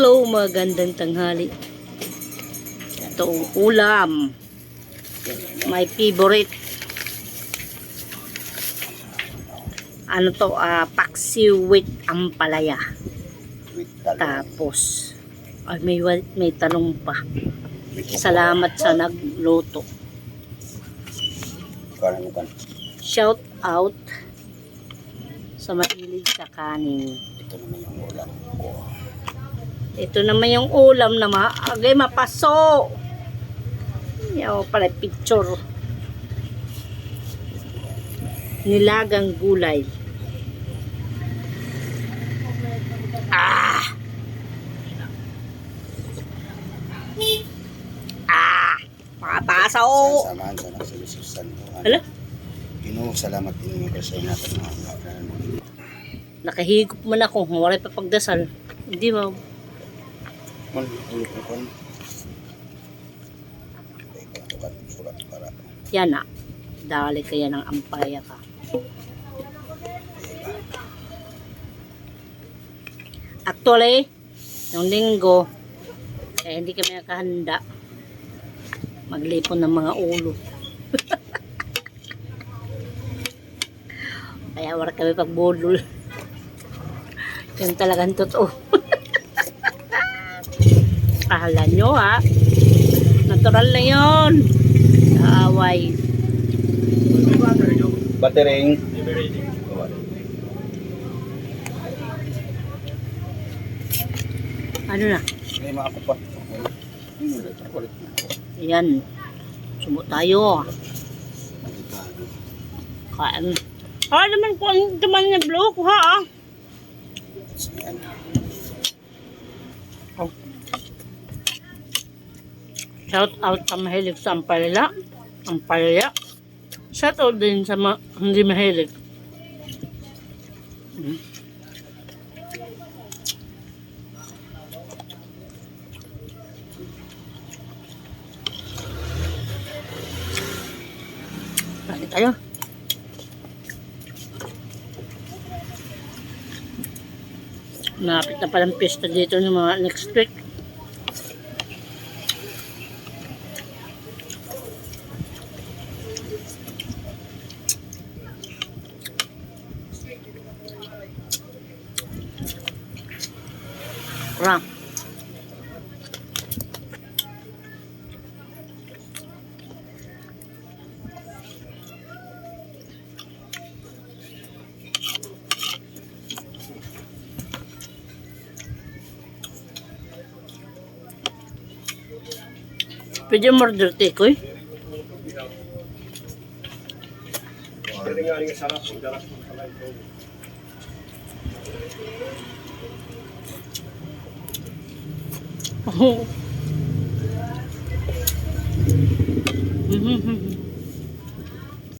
Hello, magandang tanghali. Itong ulam. My favorite. Ano to? ah paksiw with ampalaya. Tapos, ay, may, may talong pa. Salamat sa nagluto. Shout out sa mahilig sa kanin. Ito naman yung ulam ko. Ito naman yung ulam na maagay mapaso. Yaw pala picture. Nilagang gulay. Ah! Ah! Makapaso! Sasamahan sa nagsilusok santo. Hala? Ginoo, salamat din yung kasi natin mga. Nakahigop man ako. Wala pa pagdasal. Hindi mo. Kon, ulo ko kon. Surat para. Yan na. Dali kaya ng ampaya ka. Actually, yung linggo, eh, hindi kami nakahanda. Maglipon ng mga ulo. Kaya wala kami pagbudol. Yun talagang totoo. Akala nyo ha. Natural na yun. Kaaway. Batering. Ano na? May mga kupat. Ayan. Subo tayo. Kain. Ah, naman po ang naman niya blue. Kuha ah. Yan. Shout out sa mahilig sa ampalaya. Ampalaya. Shout out din sa ma hindi mahilig. Hmm. Kain tayo. Malapit na palang pista dito ng mga next week. Nah. Pwede mo dirty ko rin sarap. Pwede. Oh.